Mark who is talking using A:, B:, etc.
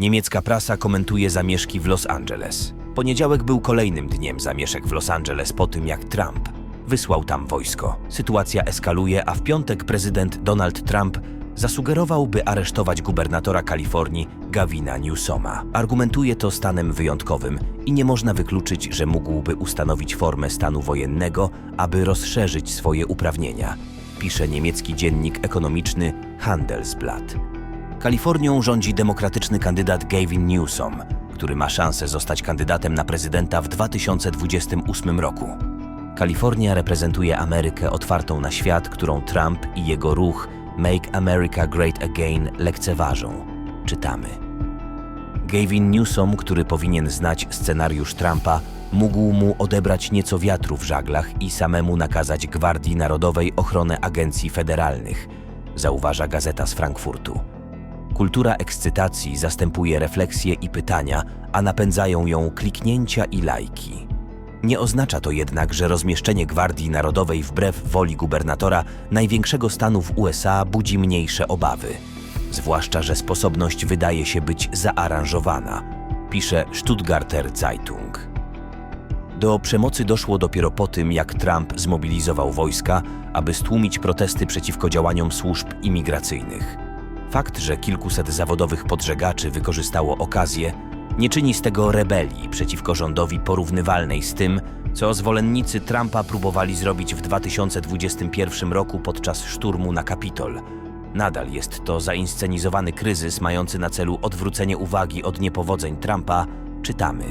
A: Niemiecka prasa komentuje zamieszki w Los Angeles. Poniedziałek był kolejnym dniem zamieszek w Los Angeles po tym, jak Trump wysłał tam wojsko. Sytuacja eskaluje, a w piątek prezydent Donald Trump zasugerował, by aresztować gubernatora Kalifornii Gavina Newsoma. Argumentuje to stanem wyjątkowym i nie można wykluczyć, że mógłby ustanowić formę stanu wojennego, aby rozszerzyć swoje uprawnienia, pisze niemiecki dziennik ekonomiczny Handelsblatt. Kalifornią rządzi demokratyczny kandydat Gavin Newsom, który ma szansę zostać kandydatem na prezydenta w 2028 roku. Kalifornia reprezentuje Amerykę otwartą na świat, którą Trump i jego ruch Make America Great Again lekceważą. Czytamy. Gavin Newsom, który powinien znać scenariusz Trumpa, mógł mu odebrać nieco wiatru w żaglach i samemu nakazać Gwardii Narodowej ochronę agencji federalnych, zauważa gazeta z Frankfurtu. Kultura ekscytacji zastępuje refleksje i pytania, a napędzają ją kliknięcia i lajki. Nie oznacza to jednak, że rozmieszczenie Gwardii Narodowej wbrew woli gubernatora największego stanu w USA budzi mniejsze obawy. Zwłaszcza, że sposobność wydaje się być zaaranżowana, pisze Stuttgarter Zeitung. Do przemocy doszło dopiero po tym, jak Trump zmobilizował wojska, aby stłumić protesty przeciwko działaniom służb imigracyjnych. Fakt, że kilkuset zawodowych podżegaczy wykorzystało okazję, nie czyni z tego rebelii przeciwko rządowi porównywalnej z tym, co zwolennicy Trumpa próbowali zrobić w 2021 roku podczas szturmu na Kapitol. Nadal jest to zainscenizowany kryzys mający na celu odwrócenie uwagi od niepowodzeń Trumpa, czytamy.